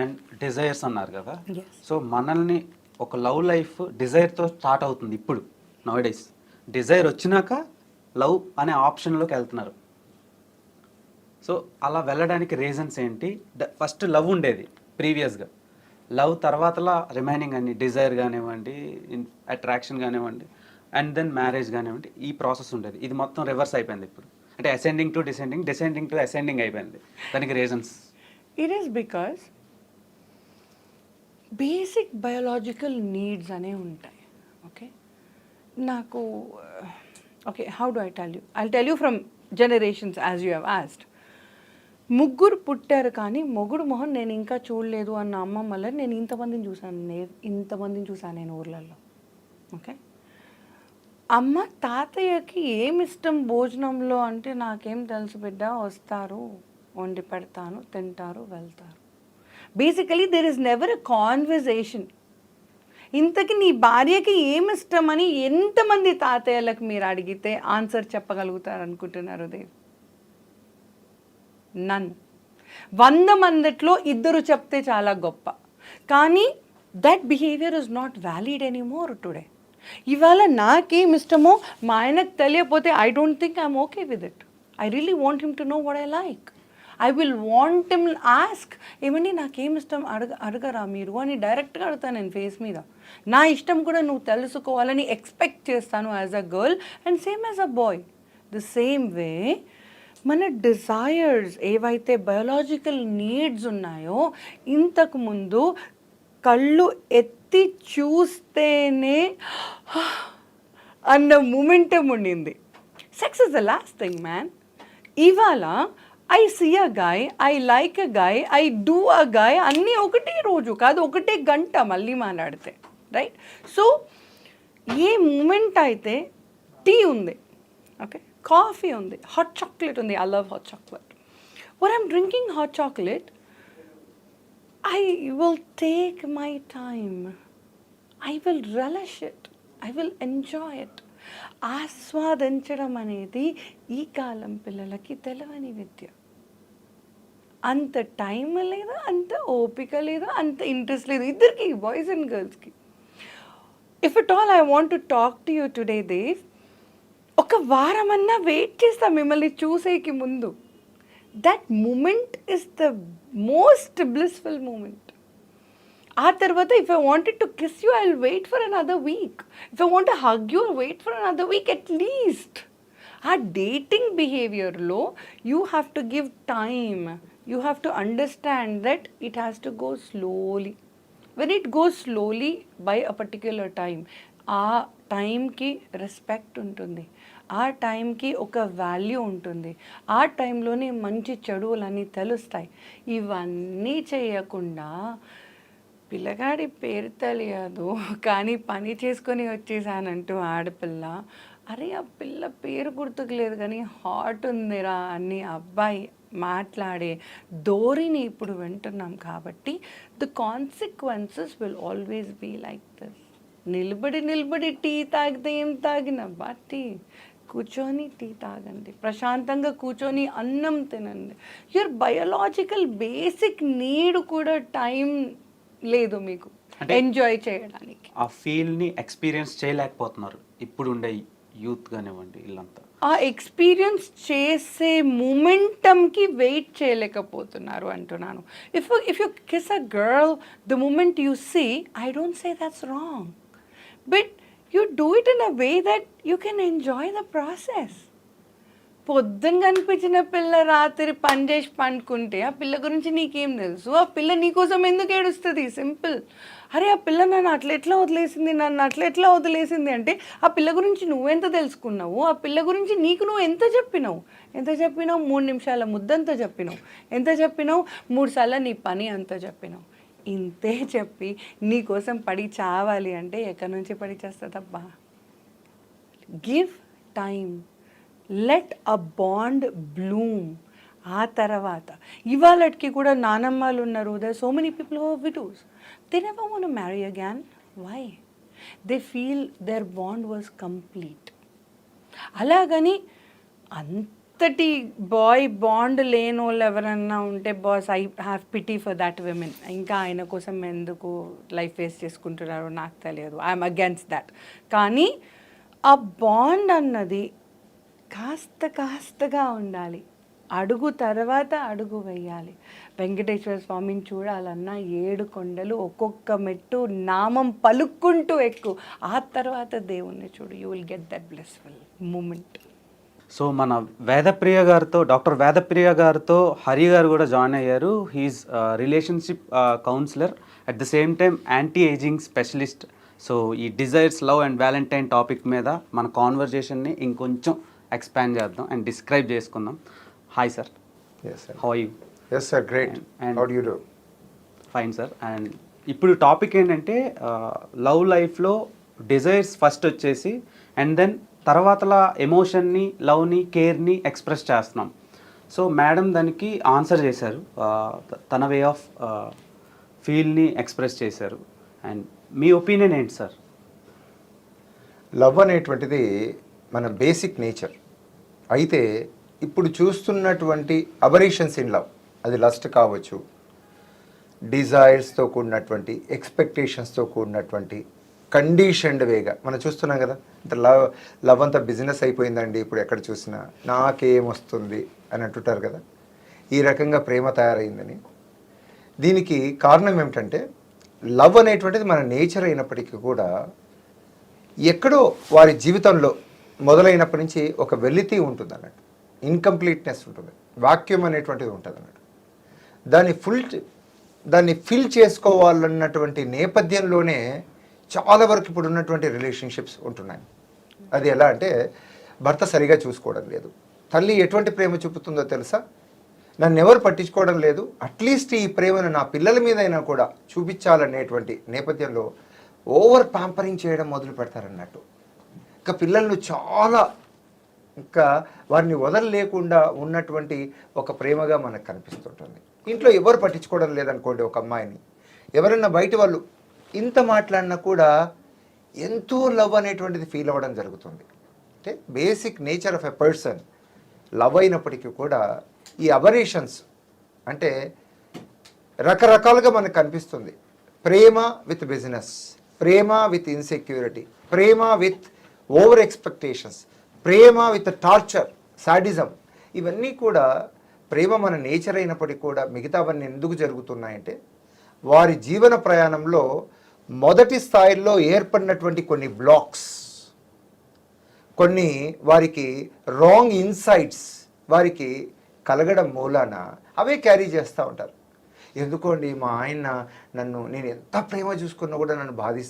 And desires అన్నారు కదా. So మనల్ని ఒక లవ్ లైఫ్ డిజైర్తో స్టార్ట్ అవుతుంది ఇప్పుడు నవడేస్ డిజైర్ వచ్చినాక లవ్ అనే ఆప్షన్లోకి వెళ్తున్నారు. సో అలా వెళ్ళడానికి రీజన్స్ ఏంటి? ఫస్ట్ లవ్ ఉండేది ప్రీవియస్గా లవ్ తర్వాతలా రిమైనింగ్ అన్ని డిజైర్ కానివ్వండి అట్రాక్షన్ కానివ్వండి అండ్ దెన్ మ్యారేజ్ కానివ్వండి ఈ ప్రాసెస్ ఉండేది. ఇది మొత్తం రివర్స్ అయిపోయింది ఇప్పుడు. అంటే ascending to descending descending to ascending అయిపోయింది. దానికి reasons it is because basic biological needs అనే ఉంటాయి. ఓకే? నాకు uh, okay how do I tell you I tell you from generations as you have asked ముగ్గురు పుట్టారు కానీ మొగుడు మొహం నేను ఇంకా చూడలేదు అన్న అమ్మమ్మ వల్ల నేను ఇంతమందిని చూశాను. నేను ఇంతమందిని చూశాను నేను ఊర్లలో ఓకే? అమ్మ తాతయ్యకి ఏమి ఇష్టం భోజనంలో అంటే నాకేం తెలుసు బిడ్డ వస్తారు వండి పెడతాను తింటారు వెళ్తారు. Basically there is never a conversation ఇంతకీ నీ భార్యకి ఏమిష్టమని ఎంతమంది తాతయ్యలకు మీరు అడిగితే ఆన్సర్ చెప్పగలుగుతారు అనుకుంటున్నారు దేవ్? నన్ వంద మందిట్లో ఇద్దరు చెప్తే చాలా గొప్ప. కానీ that behaviour is not valid anymore today ఇవాళ నాకేం ఇష్టమో మా ఆయనకు తెలియకపోతే I don't think I'm okay with it I really want him to know what I like I will want him ask ఏమండి నాకేం ఇష్టం? అడగ అడగరా మీరు? అని డైరెక్ట్గా అడుగుతాను నేను ఫేస్ మీద. నా ఇష్టం కూడా నువ్వు తెలుసుకోవాలని ఎక్స్పెక్ట్ చేస్తాను as a girl and same as a boy the same way మన డిజైర్స్ ఏవైతే బయోలాజికల్ నీడ్స్ ఉన్నాయో ఇంతకు ముందు కళ్ళు ఎత్తి చూస్తేనే అన్న మూమెంటం ఉండింది. Sex is the last thing man ఇవాళ I see a guy I like a guy I do a guy అన్నీ ఒకటే రోజు కాదు ఒకటే గంట మళ్ళీ మాట్లాడితే రైట్ సో ఏ మూమెంట్ అయితే టీ ఉంది ఓకే కాఫీ ఉంది హాట్ చాక్లెట్ ఉంది I love hot chocolate where I'm drinking hot chocolate I will take my time I will relish it I will enjoy it ఆస్వాదించడం అనేది ఈ కాలం పిల్లలకి తెలవని విద్య. అంత time లేదు అంత ఓపిక లేదు అంత ఇంట్రెస్ట్ లేదు? ఇద్దరికి బాయ్స్ అండ్ గర్ల్స్కి if it all I want to talk to you today Dev ఒక వారమన్నా వెయిట్ చేస్తా మిమ్మల్ని చూసేకి ముందు. That moment is the most blissful moment ఆ తర్వాత if I wanted to kiss you I wait for another week if I want hug you wait for another week at least ఆ dating బిహేవియర్లో you have to give time you have to understand that it has to go slowly when it go slowly by a particular time ఆ టైంకి respect ఉంటుంది. ఆ టైంకి ఒక value ఉంటుంది. ఆ టైంలోనే మంచి చెడువులన్నీ తెలుస్తాయి. ఇవన్నీ చేయకుండా పిల్లగాడి పేరు తెలియదు కానీ పని చేసుకొని వచ్చేసానంటూ ఆడపిల్ల అరే ఆ పిల్ల పేరు గుర్తుకు లేదు కానీ హాట్ ఉందిరా అని అబ్బాయి మాట్లాడే ధోరణి ఇప్పుడు వింటున్నాం కాబట్టి the consequences will always be like this నిలబడి నిలబడి టీ తాగితే ఏం తాగినబ్బా టీ కూర్చొని టీ తాగండి. ప్రశాంతంగా కూర్చొని అన్నం తినండి. యువర్ బయోలాజికల్ బేసిక్ నీడ్ కూడా టైం లేదు మీకు. ఎంజాయ్ చేయడానికి. ఆ ఫీల్ని ఎక్స్పీరియన్స్ చేయలేకపోతున్నారు. ఇప్పుడు ఉండే యూత్ కానివ్వండి వీళ్ళంతా. ఆ ఎక్స్పీరియన్స్ చేసే మూమెంటమ్కి వెయిట్ చేయలేకపోతున్నారు అంటున్నాను. If if you kiss a girl the moment you see I don't say that's wrong but you do it in a way that you can enjoy the process పొద్దున కనిపించిన పిల్ల రాత్రి పని చేసి పండుకుంటే ఆ పిల్ల గురించి నీకేం తెలుసు? ఆ పిల్ల నీకోసం ఎందుకు ఏడుస్తుంది? సింపుల్ అరే ఆ పిల్ల నన్ను అట్లా ఎట్లా వదిలేసింది? నన్ను అట్లా ఎట్లా వదిలేసింది? అంటే ఆ పిల్ల గురించి నువ్వెంత తెలుసుకున్నావు? ఆ పిల్ల గురించి నీకు నువ్వు ఎంత చెప్పినావు? ఎంత చెప్పినావు? మూడు నిమిషాల ముద్దంత చెప్పినావు. ఎంత చెప్పినావు? మూడు సార్లు నీ పని అంత చెప్పినావు. ఇంతే చెప్పి నీ కోసం పడి చావాలి అంటే ఎక్కడి నుంచి పడి చేస్తుందబ్బా? Give time. Let a bond bloom. ఆ తర్వాత ఇవాళకి కూడా నానమ్మలు ఉన్నారు. There so many people who widows they never want marry again why they feel their bond was complete అలాగని అంతటి బాయ్ బాండ్ లేని వాళ్ళు ఎవరన్నా ఉంటే boss I have pity for that women ఇంకా ఆయన కోసం ఎందుకు లైఫ్ వేస్ట్ చేసుకుంటున్నారో నాకు తెలియదు. ఐఎమ్ అగేన్స్ట్ దాట్ కానీ ఆ బాండ్ అన్నది కాస్త కాస్తగా ఉండాలి. అడుగు తర్వాత అడుగు వేయాలి. వెంకటేశ్వర స్వామిని చూడాలన్నా ఏడు కొండలు ఒక్కొక్క మెట్టు నామం పలుక్కుంటూ ఎక్కు. ఆ తర్వాత దేవుణ్ణి చూడు. You will get that blissful moment so మన వేదప్రియ గారితో డాక్టర్ వేదప్రియ గారితో హరి గారు కూడా జాయిన్ అయ్యారు. He's relationship counsellor at the same time anti ageing specialist so ఈ desires love and Valentine topic మీద మన కాన్వర్జేషన్ని ఇంకొంచెం ఎక్స్పాండ్ చేద్దాం అండ్ డిస్క్రైబ్ చేసుకుందాం. Hi sir Yes, sir. How you Yes, sir. Great. And- and- How do you do? Fine sir and ఇప్పుడు topic ఏంటంటే love లైఫ్లో డిజైర్స్ ఫస్ట్ వచ్చేసి అండ్ దెన్ తర్వాతలా ఎమోషన్ని లవ్ని కేర్ని ఎక్స్ప్రెస్ చేస్తున్నాం సో మేడం దానికి ఆన్సర్ చేశారు తన వే ఆఫ్ ఫీల్ని ఎక్స్ప్రెస్ చేశారు అండ్ మీ ఒపీనియన్ ఏంటి సార్ లవ్ అనేటువంటిది మన బేసిక్ నేచర్ అయితే ఇప్పుడు చూస్తున్నటువంటి అబరేషన్స్ ఇన్ లవ్ అది లస్ట్ కావచ్చు డిజైర్స్తో కూడినటువంటి ఎక్స్పెక్టేషన్స్తో కూడినటువంటి కండిషన్డ్ వేగా. మనం చూస్తున్నాం కదా ఇంత లవ్ లవ్ అంతా బిజినెస్ అయిపోయిందండి ఇప్పుడు ఎక్కడ చూసినా. నాకేమొస్తుంది అని అంటుంటారు కదా ఈ రకంగా ప్రేమ తయారైందని. దీనికి కారణం ఏమిటంటే లవ్ అనేటువంటిది మన నేచర్ అయినప్పటికీ కూడా ఎక్కడో వారి జీవితంలో మొదలైనప్పటి నుంచి ఒక వెలితి ఉంటుంది అన్నట్టు ఇన్కంప్లీట్నెస్ ఉంటుంది. వాక్యూమ్ అనేటువంటిది ఉంటుంది అన్నట్టు దాన్ని ఫుల్ దాన్ని ఫిల్ చేసుకోవాలన్నటువంటి నేపథ్యంలోనే చాలా వరకు ఇప్పుడు ఉన్నటువంటి రిలేషన్షిప్స్ ఉంటున్నాయి. అది ఎలా అంటే భర్త సరిగా చూసుకోవడం లేదు. తల్లి ఎటువంటి ప్రేమ చూపుతుందో తెలుసా? నన్ను ఎవరు పట్టించుకోవడం లేదు. అట్లీస్ట్ ఈ ప్రేమను నా పిల్లల మీదైనా కూడా చూపించాలనేటువంటి నేపథ్యంలో ఓవర్ ప్యాంపరింగ్ చేయడం మొదలు పెడతారన్నట్టు. ఇంకా పిల్లలను చాలా ఇంకా వారిని వదలలేకుండా ఉన్నటువంటి ఒక ప్రేమగా మనకు కనిపిస్తుంటుంది. ఇంట్లో ఎవరు పట్టించుకోవడం లేదనుకోండి ఒక అమ్మాయిని. ఎవరైనా బయట వాళ్ళు ఇంత మాట్లాడినా కూడా ఎంతో లవ్ అనేటువంటిది ఫీల్ అవ్వడం జరుగుతుంది. అంటే basic nature of a person love అయినప్పటికీ కూడా ఈ అబరేషన్స్ అంటే రకరకాలుగా మనకు కనిపిస్తుంది. ప్రేమ విత్ బిజినెస్ ప్రేమ విత్ ఇన్సెక్యూరిటీ ప్రేమ విత్ ఓవర్ ఎక్స్పెక్టేషన్స్ ప్రేమ విత్ టార్చర్ సాడిజం ఇవన్నీ కూడా ప్రేమ మన నేచర్ అయినప్పటికీ కూడా మిగతావన్నీ ఎందుకు జరుగుతున్నాయంటే వారి జీవన ప్రయాణంలో మొదటి స్థాయిలో ఏర్పడినటువంటి కొన్ని బ్లాక్స్ కొన్ని వారికి రాంగ్ ఇన్సైట్స్ వారికి కలగడం మూలాన అవే క్యారీ చేస్తూ ఉంటారు. ఎందుకోండి మా ఆయన నన్ను నేను ఎంత ప్రేమ చూసుకున్నా కూడా నన్ను బాధిస్తాను